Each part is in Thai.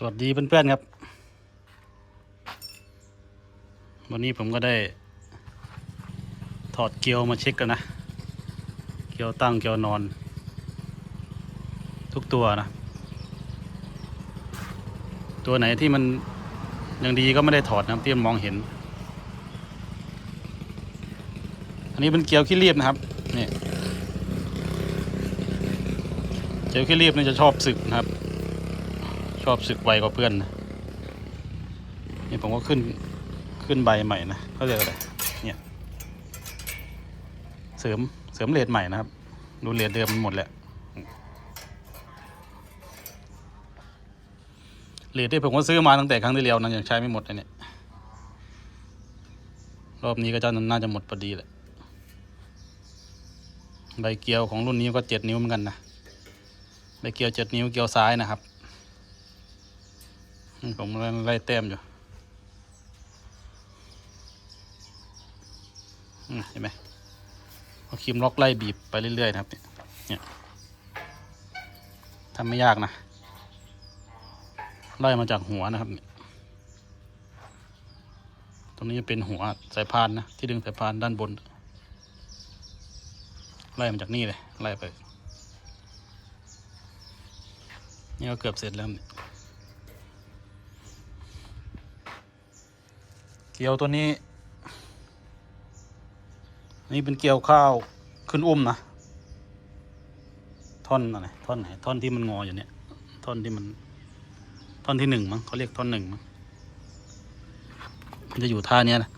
สวัสดีเพื่อนๆครับ วันนี้ผมก็ได้ ถอดเกลียวมาเช็คกันนะ เกลียวตั้งเกลียวนอน ทุกตัวนะ ตัวไหนที่มันยังดีก็ไม่ได้ถอดนะครับที่มันมองเห็น อันนี้เป็นเกลียวขี้เรียบนะครับนี่เกลียวขี้เรียบนี่จะชอบสึกนะครับ อบสึกไวกว่าเพื่อนนะนี่ผมก็ขึ้นขึ้นใบใหม่นะเขาเรียกอะไรเนี่ยเสริมเสริมเลดใหม่นะครับ ดูเลดเดิมมันหมดแหละเลดที่ผมก็ซื้อมาตั้งแต่ครั้งที่แล้วนะยังใช้ไม่หมดเลยเนี่ยรอบนี้ก็จะน่าจะหมดพอดีแหละใบเกลียวของรุ่นนี้ก็เจ็ดนิ้วเหมือนกันนะใบเกลียวเจ็ดนิ้วเกลียวซ้ายนะครับ อืมผมไล่แต้มอยู่เห็นไหมเอาครีมล็อกไล่บีบไปเรื่อยๆนะครับ เนี่ยทำไม่ยากนะไล่มาจากหัวนะครับเนี่ยตรงนี้จะเป็นหัวสายพานนะที่ดึงสายพานด้านบน ไล่มาจากนี่เลยไล่ไป นี่ก็เกือบเสร็จแล้วเนี่ย เกี๊ยวตัวนี้ นี่เป็นเกี๊ยวข้าวขึ้นอุ้มนะ ท่อนอะไรท่อนไหน ท่อนที่มันงออยู่เนี่ย ท่อนที่มัน ท่อนที่หนึ่งมั้งเขาเรียกท่อนหนึ่งมั้ง มันจะอยู่ท่าเนี้ยนะ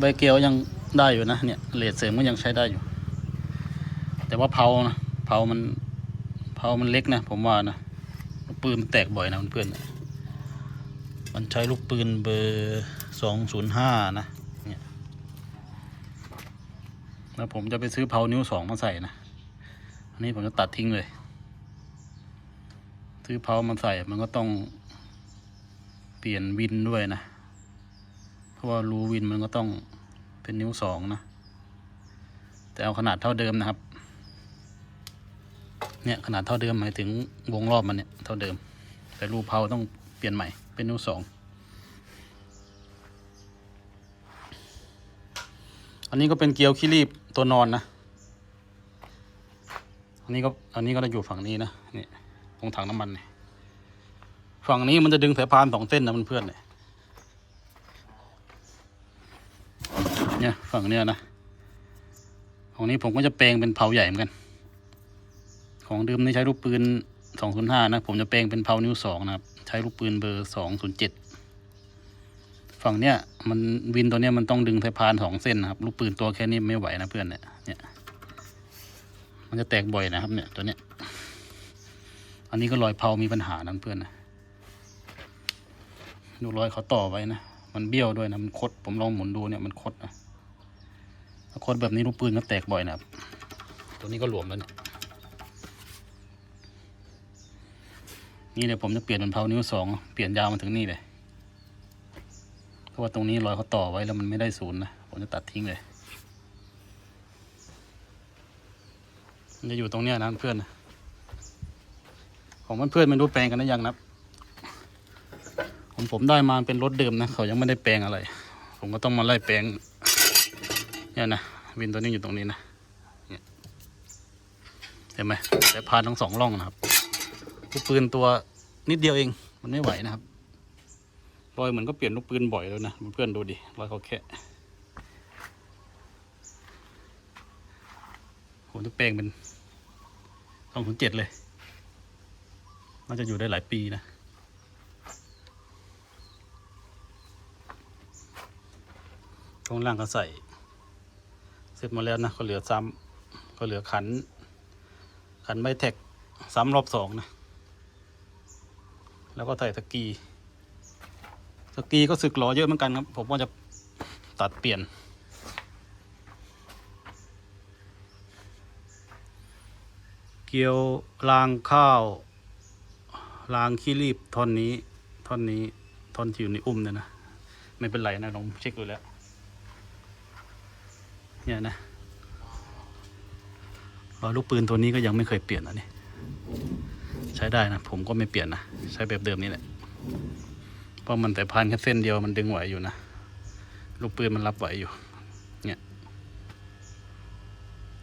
ใบเกี๊ยวยังได้อยู่นะเนี่ยเลดเสริมก็ยังใช้ได้อยู่ แต่ว่าเผานะเผามัน เผามันเล็กนะ ผมว่านะลูกปืนมันแตกบ่อยนะเพื่อนๆมันใช้ลูกปืนเบอร์สองศูนย์ห้านะเนี่ยแล้วผมจะไปซื้อเผานิ้วสองมาใส่นะอันนี้ผมจะตัดทิ้งเลย ซื้อเผามาใส่มันก็ต้องเปลี่ยนวินด้วยนะ เพราะว่ารูวินมันก็ต้องเป็นนิ้วสองนะ แต่เอาขนาดเท่าเดิมนะครับ เนี่ยขนาดเท่าเดิมหมายถึงวงรอบมันเนี่ยเท่าเดิม แต่รูเผาต้องเปลี่ยนใหม่เป็นนิ้วสองอันนี้ก็เป็นเกลียวขี้รีบตัวนอนนะ อันนี้ก็อันนี้ก็จะอยู่ฝั่งนี้นะนี่ตรงถังน้ำมันเนี่ยฝั่งนี้มันจะดึงสายพานสองเส้นนะเพื่อนๆเนี่ยเนี่ยฝั่งเนี้ยนะของนี้ผมก็จะแปลงเป็นเผาใหญ่เหมือนกัน ของเดิมนี่ใช้ลูกปืน 205 นะ ผมจะแปลงเป็นเพานิ้วสองนะครับ ใช้ลูกปืนเบอร์ 207 ฝั่งเนี้ยมันวินตัวเนี้ยมันต้องดึงสายพานสองเส้นนะครับ ลูกปืนตัวแค่นี้ไม่ไหวนะเพื่อนเนี่ยเนี่ยมันจะแตกบ่อยนะครับ เนี่ยตัวเนี้ย อันนี้ก็รอยเพามีปัญหานะเพื่อนนะดูรอยเขาต่อไว้นะ มันเบี้ยวด้วยนะ มันคด ผมลองหมุนดูเนี่ยมันคดนะ ถ้าคดแบบนี้ลูกปืนก็แตกบ่อยนะครับ ตัวนี้ก็หลวมแล้วเนี่ย นี่เดี๋ยวผมจะเปลี่ยนเป็นเพานิ้วสองเปลี่ยนยาวมาถึงนี่เลยเพราะว่าตรงนี้รอยเขาต่อไว้แล้วมันไม่ได้ศูนย์นะผมจะตัดทิ้งเลยมันจะอยู่ตรงเนี้ยนะเพื่อนของเพื่อนๆไม่รู้แปลงกันได้ยังนะผมผมได้มาเป็นรถเดิมนะเขายังไม่ได้แปลงอะไร ผมก็ต้องมาไล่แปลงเนี่ยนะวินตัวนี้อยู่ตรงนี้นะเนี่ยเห็นไหมแต่พานทั้งสองร่องนะครับ ลูกปืนตัวนิดเดียวเอง มันไม่ไหวนะครับ รอยเหมือนก็เปลี่ยนลูกปืนบ่อยแล้วนะเพื่อนดูดิรอยเขาแค่ผมจะแปลงเป็นสองศูนเจ็ดเลย น่าจะอยู่ได้หลายปีนะตรงล่างก็ใส่ เสร็จหมดแล้วนะก็เหลือซ้ำก็เหลือขัน ขันใบแท็กซ้ำรอบสองนะ แล้วก็ใส่สกี สกีก็สึกหลอเยอะเหมือนกันครับ ผมว่าจะตัดเปลี่ยน เกี่ยวรางข้าวรางขี้รีบท่อนนี้ ท่อนนี้ท่อนที่อยู่ในอุ้มเนี่ยนะ ไม่เป็นไรนะลองเช็คดูแล้ว เนี่ยนะรอยลูกปืนตัวนี้ก็ยังไม่เคยเปลี่ยนนะนี่ใช้ได้นะ ผมก็ไม่เปลี่ยนนะ ใช้แบบเดิมนี่แหละเพราะมันแต่พันแค่เส้นเดียวมันดึงไหวอยู่นะลูกปืนมันรับไหวอยู่เนี่ย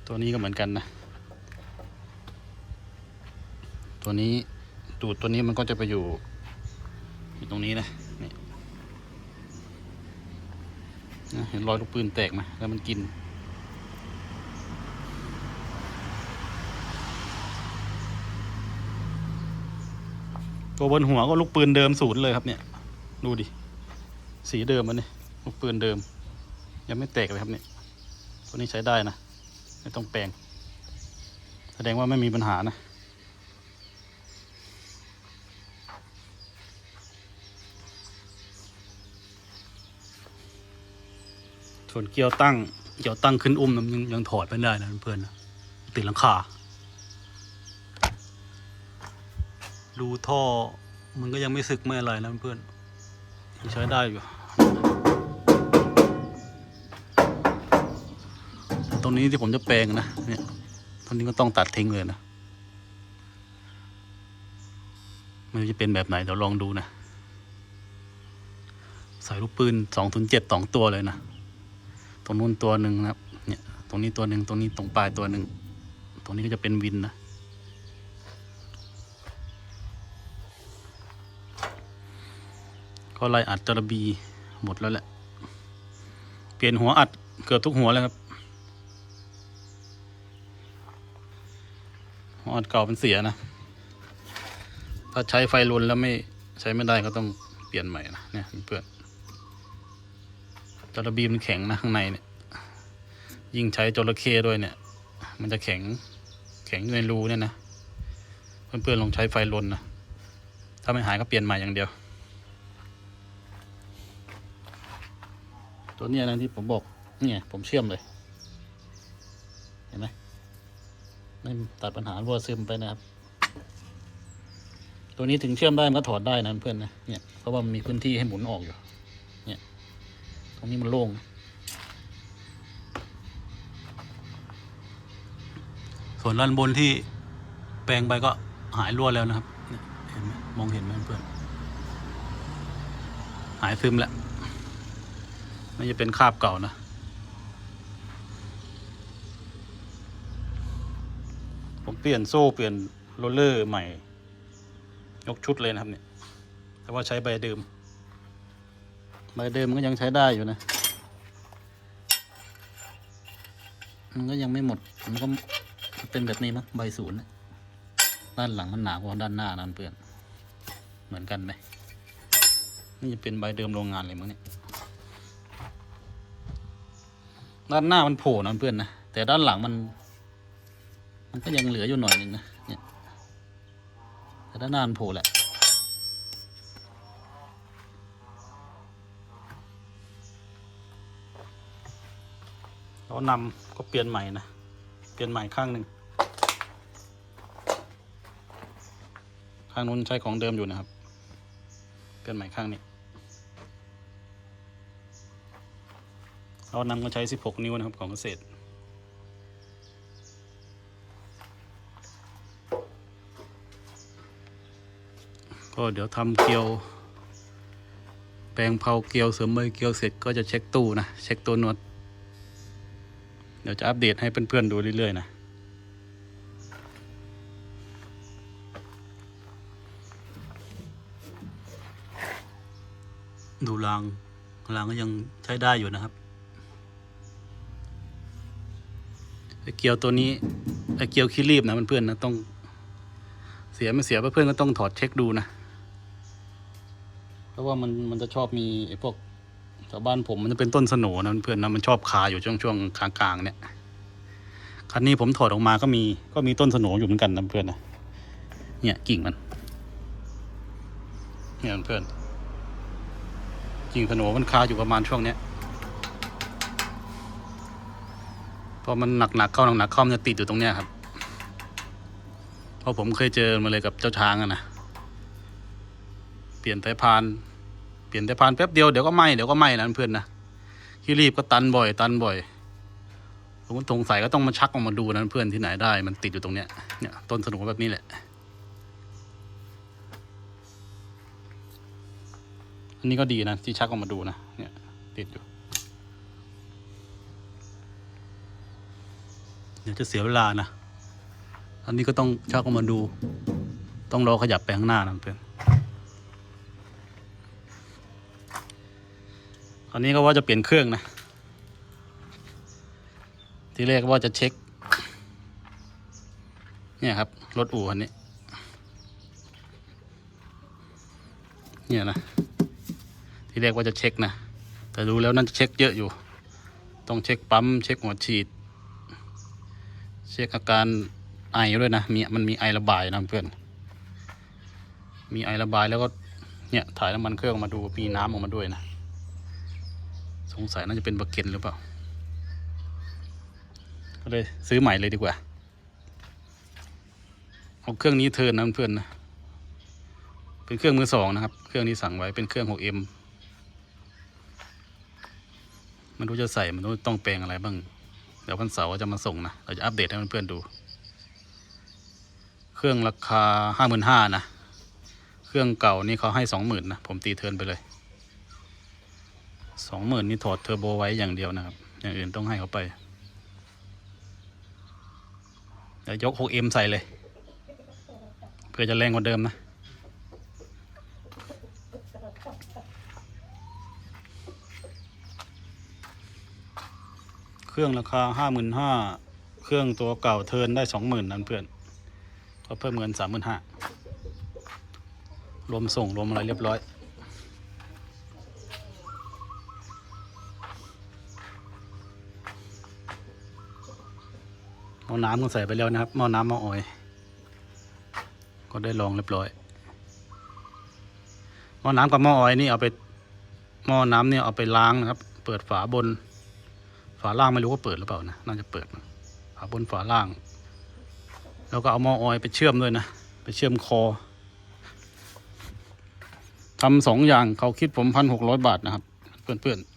ตัวนี้ก็เหมือนกันนะ ตัวนี้ตูดตัวนี้มันก็จะไปอยู่อยู่ตรงนี้นะนี่เห็นรอยลูกปืนแตกไหมแล้วมันกิน ตัวบนหัวก็ลูกปืนเดิมศูนย์เลยครับเนี่ย ดูดิ สีเดิมมันนี่ลูกปืนเดิม ยังไม่แตกเลยครับเนี่ยตัวนี้ใช้ได้นะ ไม่ต้องแปลง แสดงว่าไม่มีปัญหานะส่วนเกียวตั้ง เกียวตั้งขึ้นอุ้มยังยังถอดไม่ได้นะเพื่อนๆนะติดหลังคา รูท่อมันก็ยังไม่สึกไม่อะไรนะเพื่อนยังใช้ได้อยู่ ตรงนี้ที่ผมจะแปลงนะเนี่ยตรงนี้ก็ต้องตัดทิ้งเลยนะมันจะเป็นแบบไหนเดี๋ยวลองดูนะใส่ลูกปืนสองถึงเจ็ดสองตัวเลยนะตรงนู้นตัวหนึ่งนะครับ เนี่ย ตรงนี้ตัวหนึ่งตรงนี้ตรงปลายตัวหนึ่งตรงนี้ก็จะเป็นวินนะ ก็ไล่อัดจระบีหมดแล้วแหละ เปลี่ยนหัวอัดเกือบทุกหัวเลยครับ หัวอัดเก่ามันเสียนะ ถ้าใช้ไฟลนแล้วไม่ใช้ไม่ได้ก็ต้องเปลี่ยนใหม่นะเนี่ยเพื่อนจระบีมันแข็งนะข้างในเนี่ย ยิ่งใช้จระเข้ด้วยเนี่ย มันจะแข็งแข็งอยู่ในรูเนี่ยนะ เพื่อนๆลองใช้ไฟลนนะ ถ้าไม่หายก็เปลี่ยนใหม่อย่างเดียว ตัวเนี้ยนะที่ผมบอกเนี่ยผมเชื่อมเลย เห็นไหมไม่ตัดปัญหารั่วซึมไปนะครับ ตัวนี้ถึงเชื่อมได้มันก็ถอดได้นะเพื่อนนะเนี่ยเพราะว่ามันมีพื้นที่ให้หมุนออกอยู่ เนี่ย ตรงนี้มันโล่งส่วนด้านบนที่แปลงไปก็หายรั่วแล้วนะครับเนี่ยเห็นไหมมองเห็นไหมเพื่อน หายซึมแล้ว ไม่จะเป็นคาบเก่านะ ผมเปลี่ยนโซ่เปลี่ยนโรลเลอร์ใหม่ ยกชุดเลยนะครับเนี่ย แต่ว่าใช้ใบเดิม ใบเดิมมันก็ยังใช้ได้อยู่นะ มันก็ยังไม่หมด มันก็เป็นแบบนี้มั้งใบศูนย์ด้านหลังมันหนากว่าด้านหน้านั่นเพื่อน เหมือนกันไหมนี่จะเป็นใบเดิมโรงงานเลยมั้งเนี่ย ด้านหน้ามันโผล่นะเพื่อนนะแต่ด้านหลังมัน มันก็ยังเหลืออยู่หน่อยหนึ่งนะเนี่ยแต่ด้านหน้ามันโผล่แหละเรานำก็เปลี่ยนใหม่นะ เปลี่ยนใหม่ข้างหนึ่งข้างนู้นใช้ของเดิมอยู่นะครับ เปลี่ยนใหม่ข้างนี้ เรานำก็ใช้ 16 นิ้วนะครับของเกษตรก็เดี๋ยวทำเกลียวแปลงเผาเกลียวเสริมใบเกลียวเสร็จก็จะเช็คตู้นะ เช็คตัวนวด เดี๋ยวจะอัปเดตให้เพื่อนๆดูเรื่อยๆนะดูรางรางก็ยังใช้ได้อยู่นะครับไอ เกียวตัวนี้ไอเกียวคีรีบนะเพื่อนๆนะต้อง เสียไม่เสียเพื่อนๆก็ต้องถอดเช็คดูนะเพราะว่ามันมันจะชอบมีไอพวกชาวบ้านผมมันจะเป็นต้นสนนะเพื่อนๆนะมันชอบคาอยู่ช่วงช่วงกลางๆเนี่ยคันนี้ผมถอดออกมาก็มีก็มีต้นสโหนอยู่เหมือนกันนะเพื่อนนะเนี่ยกิ่งมันเนี่ยเพื่อนกิ่งสโหนมันคาอยู่ประมาณช่วงเนี้ย พอมันหนักๆเข้าหนักๆเข้ามันจะติดอยู่ตรงเนี้ยครับ เพราะผมเคยเจอมาเลยกับเจ้าช้างอะนะ เปลี่ยนสายพาน เปลี่ยนสายพานแป๊บเดียวเดี๋ยวก็ไหมเดี๋ยวก็ไหมนะเพื่อนนะที่รีบก็ตันบ่อย ตันบ่อยผมก็สงสัยก็ต้องมาชักออกมาดูนะเพื่อนที่ไหนได้ มันติดอยู่ตรงเนี้ย เนี่ยต้นสนุกแบบนี้แหละ อันนี้ก็ดีนะที่ชักออกมาดูนะ เนี่ยติดอยู่ เดี๋ยวจะเสียเวลานะ อันนี้ก็ต้องชักออกมาดู ต้องรอขยับไปข้างหน้านะเพื่อนอันนี้ก็ว่าจะเปลี่ยนเครื่องนะ ทีแรกก็ว่าจะเช็ค เนี่ยครับ รถอู่คันนี้ เนี่ยนะ ทีแรกว่าจะเช็คนะ แต่ดูแล้วน่าจะเช็คเยอะอยู่ ต้องเช็คปั๊ม เช็คหัวฉีด เช็คอาการไอด้วยนะมีมันมีไอระบายนะเพื่อน มีไอระบายแล้วก็เนี่ยถ่ายน้ำมันเครื่องออกมาดูมีน้ำออกมาด้วยนะ สงสัยน่าจะเป็นบักเก็ตหรือเปล่า ก็เลยซื้อใหม่เลยดีกว่า เอาเครื่องนี้เทินนะเพื่อนนะ เป็นเครื่องมือสองนะครับ เครื่องที่สั่งไว้เป็นเครื่อง 6M มันรู้จะใส่มันรู้ต้องแปลงอะไรบ้าง เดี๋ยววันเสาร์จะมาส่งนะ เราจะอัปเดตให้เพื่อนๆดู เครื่องราคาห้าหมื่นห้านะ เครื่องเก่านี่เขาให้สองหมื่นนะ ผมตีเทินไปเลยสองหมื่นนี่ถอดเทอร์โบไว้อย่างเดียวนะครับ อย่างอื่นต้องให้เขาไปเดี๋ยวยก 6M ใส่เลย เพื่อจะแรงกว่าเดิมนะ เครื่องราคาห้าหมื่นห้าเครื่องตัวเก่าเทินได้สองหมื่นนั่นเพื่อน ก็เพิ่มเงินสามหมื่นห้ารวมส่งรวมอะไรเรียบร้อยเอาน้ำก็ใส่ไปแล้วนะครับหม้อน้ำหม้อออย ก็ได้ลองเรียบร้อยหม้อน้ำกับหม้อออยนี่เอาไปหม้อน้ำเนี่ยเอาไปล้างนะครับ เปิดฝาบนาล่างไม่รู้ว่าเปิดหรือเปล่านะน่าจะเปิดฝาบนฝาล่าง แล้วก็เอามอออยไปเชื่อมด้วยนะ ไปเชื่อมคอทำสองอย่างเขาคิดผมพันหกร้อยบาทนะครับ เพื่อนๆ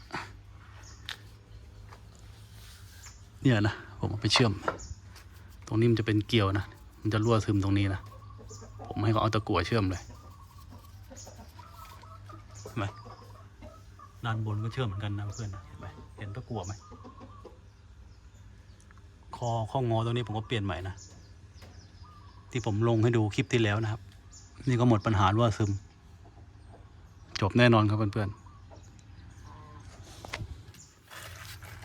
เนี่ยนะผมเอาไปเชื่อม ตรงนี้มันจะเป็นเกลียวนะ มันจะรั่วซึมตรงนี้นะ ผมให้เขาเอาตะกั่วเชื่อมเลยเห็นไหมด้านบนก็เชื่อมเหมือนกันนะเพื่อนนะเห็นไหมเห็นตะกั่วไหม คอข้องอตรงนี้ผมก็เปลี่ยนใหม่นะ ที่ผมลงให้ดูคลิปที่แล้วนะครับ นี่ก็หมดปัญหารั่วซึม จบแน่นอนครับเพื่อนๆ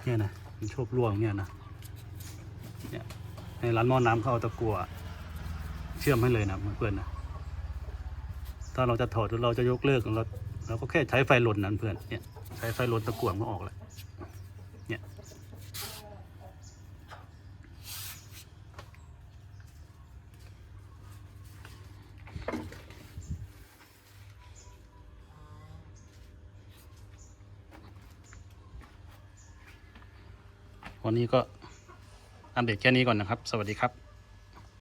เนี่ยนะมันโชครั่วอย่างเนี่ยนะเนี่ยในร้านหม้อน้ำเขาเอาตะกั่วเชื่อมให้เลยนะเพื่อนๆนะถ้าเราจะถอดหรือเราจะยกเลิกเราเราก็แค่ใช้ไฟลนนั่นเพื่อนเนี่ยใช้ไฟลนตะกั่วมันก็ออกเลย วันนี้ก็อัปเดตแค่นี้ก่อนนะครับ สวัสดีครับ